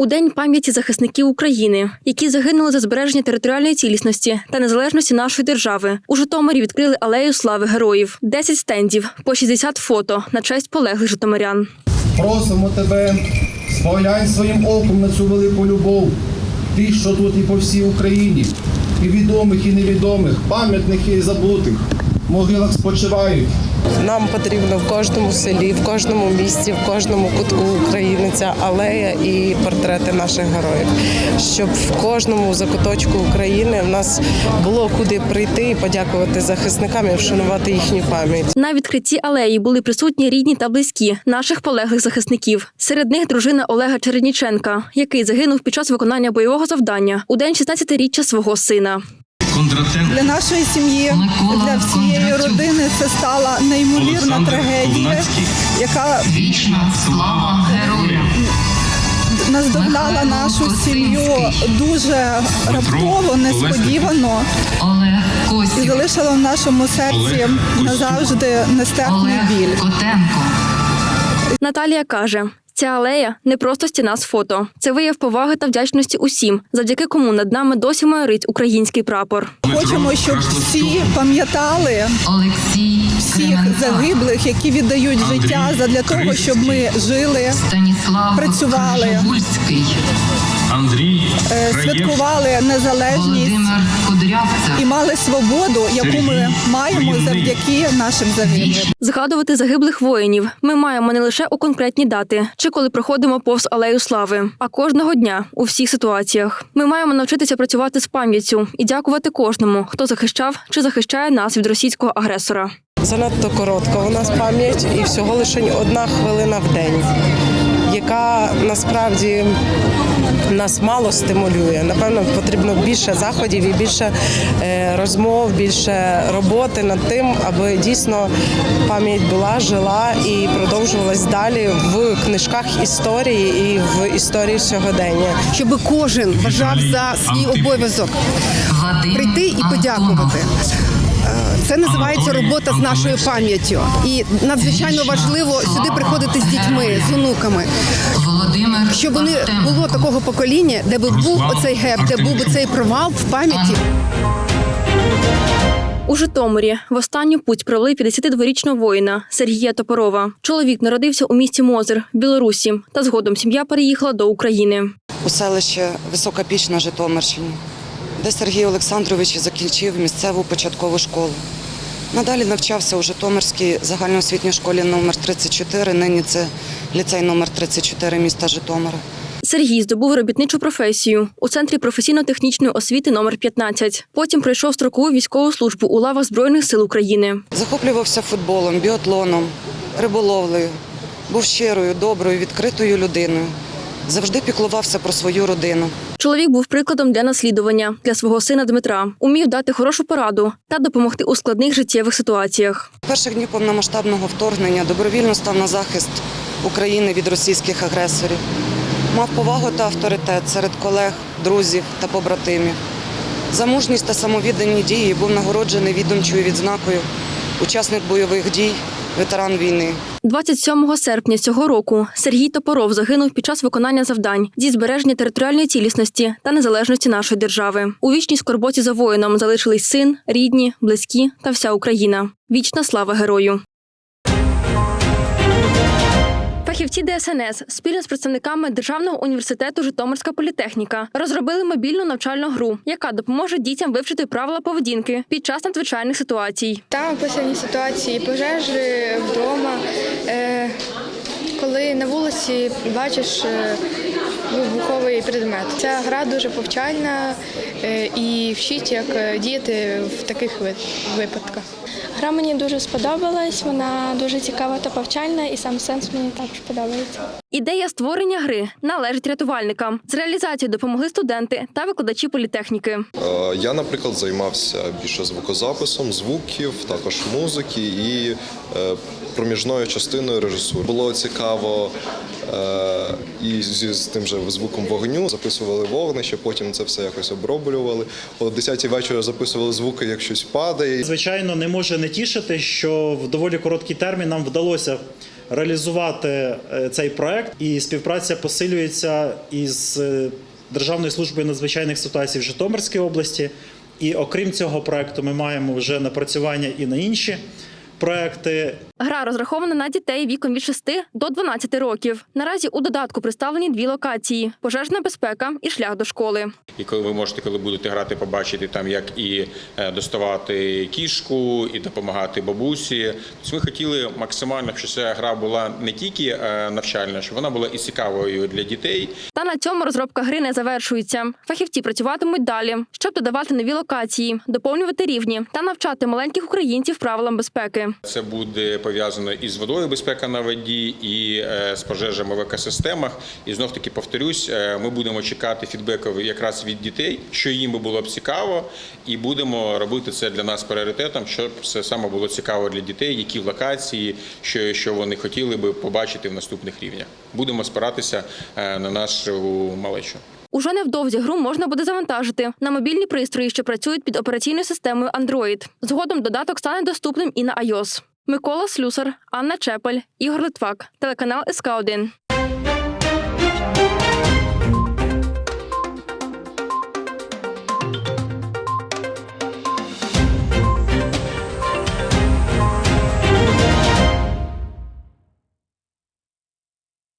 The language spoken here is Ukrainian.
У день пам'яті захисників України, які загинули за збереження територіальної цілісності та незалежності нашої держави. У Житомирі відкрили алею слави героїв, 10 стендів, по 60 фото на честь полеглих житомирян. Просимо тебе, споглянь своїм оком на цю велику любов, тих, що тут і по всій Україні, і відомих, і невідомих, пам'ятних і забутих, могилах спочивають. Нам потрібно в кожному селі, в кожному місті, в кожному кутку України ця алея і портрети наших героїв, щоб в кожному закуточку України в нас було куди прийти і подякувати захисникам і вшанувати їхню пам'ять. На відкритті алеї були присутні рідні та близькі наших полеглих захисників. Серед них дружина Олега Чередніченка, який загинув під час виконання бойового завдання у день 16-річчя свого сина. Кондратенко. Для нашої сім'ї, Микола для всієї Кондратюк. родини це стала неймовірна Олександр трагедія, яка Вічна слава героям. наздогнала нашу сім'ю дуже раптово, несподівано Олег і залишила в нашому серці Олег назавжди нестерпний біль. Котенко. Наталія каже. Ця алея не просто стіна з фото. Це вияв поваги та вдячності усім, завдяки кому над нами досі майорить український прапор. Хочемо, щоб всі пам'ятали Олексій всіх загиблих, які віддають життя задля того, щоб ми жили, Станіслав працювали. Андрій е, святкували незалежність. І мали свободу, яку ми маємо завдяки нашим загиблим. Згадувати загиблих воїнів ми маємо не лише у конкретні дати чи коли проходимо повз алею слави, а кожного дня у всіх ситуаціях. Ми маємо навчитися працювати з пам'яттю і дякувати кожному, хто захищав чи захищає нас від російського агресора. Занадто коротка у нас пам'ять і всього лише одна хвилина в день, яка насправді нас мало стимулює. Напевно, потрібно більше заходів і більше е, розмов, більше роботи над тим, аби дійсно пам'ять була, жила і продовжувалась далі в книжках історії і в історії сьогодення. щоб кожен вважав за свій обов'язок прийти і подякувати. Е, Це називається робота з нашою пам'яттю, і надзвичайно важливо сюди приходити з дітьми, з онуками, Володимир щоб вони було такого покоління, де би був оцей геп, де був би цей провал в пам'яті. У Житомирі в останню путь провели 52-річного воїна Сергія Топорова. Чоловік народився у місті Мозир, Білорусі, та згодом сім'я переїхала до України. у селище Висока Піч на Житомирщині, де Сергій Олександрович закінчив місцеву початкову школу. Надалі навчався у Житомирській загальноосвітній школі номер 34 нині це ліцей номер 34 міста Житомира. Сергій здобув робітничу професію у центрі професійно-технічної освіти номер 15. Потім пройшов строкову військову службу у лавах Збройних сил України. Захоплювався футболом, біатлоном, риболовлею, був щирою, доброю, відкритою людиною. Завжди піклувався про свою родину. Чоловік був прикладом для наслідування для свого сина Дмитра, умів дати хорошу пораду та допомогти у складних життєвих ситуаціях. Перших днів повномасштабного вторгнення добровільно став на захист України від російських агресорів. Мав повагу та авторитет серед колег, друзів та побратимів. За мужність та самовіддані дії був нагороджений відомчою відзнакою учасник бойових дій, ветеран війни. 27 серпня цього року Сергій Топоров загинув під час виконання завдань зі збереження територіальної цілісності та незалежності нашої держави. У вічній скорботі за воїном залишились син, рідні, близькі та вся Україна. Вічна слава герою. Фахівці ДСНС спільно з представниками Державного університету Житомирська політехніка розробили мобільну навчальну гру, яка допоможе дітям вивчити правила поведінки під час надзвичайних ситуацій. Там описані ситуації пожежі вдома, е, коли на вулиці бачиш е, вибуховий предмет. Ця гра дуже повчальна е, і вчить, як е, діяти в таких випадках. Гра мені дуже сподобалась, вона дуже цікава та повчальна, і сам сенс мені також подобається. Ідея створення гри належить рятувальникам. З реалізацією допомогли студенти та викладачі політехніки. Е, Я, наприклад, займався більше звукозаписом, звуків, також музики і е, проміжною частиною режисури. Було цікаво е, і зі з тим же звуком вогню записували вогнище, потім це все якось оброблювали. О 10-й вечора записували звуки, як щось падає. Звичайно, не може не тішити, що в доволі короткий термін нам вдалося реалізувати е, цей проект, і співпраця посилюється із е, Державною службою надзвичайних ситуацій в Житомирській області. І окрім цього проекту, ми маємо вже напрацювання і на інші проекти. Гра розрахована на дітей віком від 6 до 12 років. Наразі у додатку представлені дві локації: пожежна безпека і шлях до школи. І коли ви можете, коли будете грати, побачити там, як і е, доставати кішку, і допомагати бабусі. Тобто ми хотіли максимально, щоб ця гра була не тільки е, навчальна, щоб вона була і цікавою для дітей, Та на цьому розробка гри не завершується. Фахівці працюватимуть далі, щоб додавати нові локації, доповнювати рівні та навчати маленьких українців правилам безпеки. Це буде пов'язано із водою, безпека на воді, і е, з пожежами в екосистемах. І знов таки повторюсь, е, ми будемо чекати фідбеку якраз від дітей, що їм би було б цікаво, і будемо робити це для нас пріоритетом, щоб це саме було цікаво для дітей, які локації, що, що вони хотіли би побачити в наступних рівнях. Будемо спиратися е, на нашу малечу. Уже невдовзі гру можна буде завантажити на мобільні пристрої, що працюють під операційною системою Android. Згодом додаток стане доступним і на iOS. Микола Слюсар, Анна Чепель, Ігор Литвак, телеканал СК 1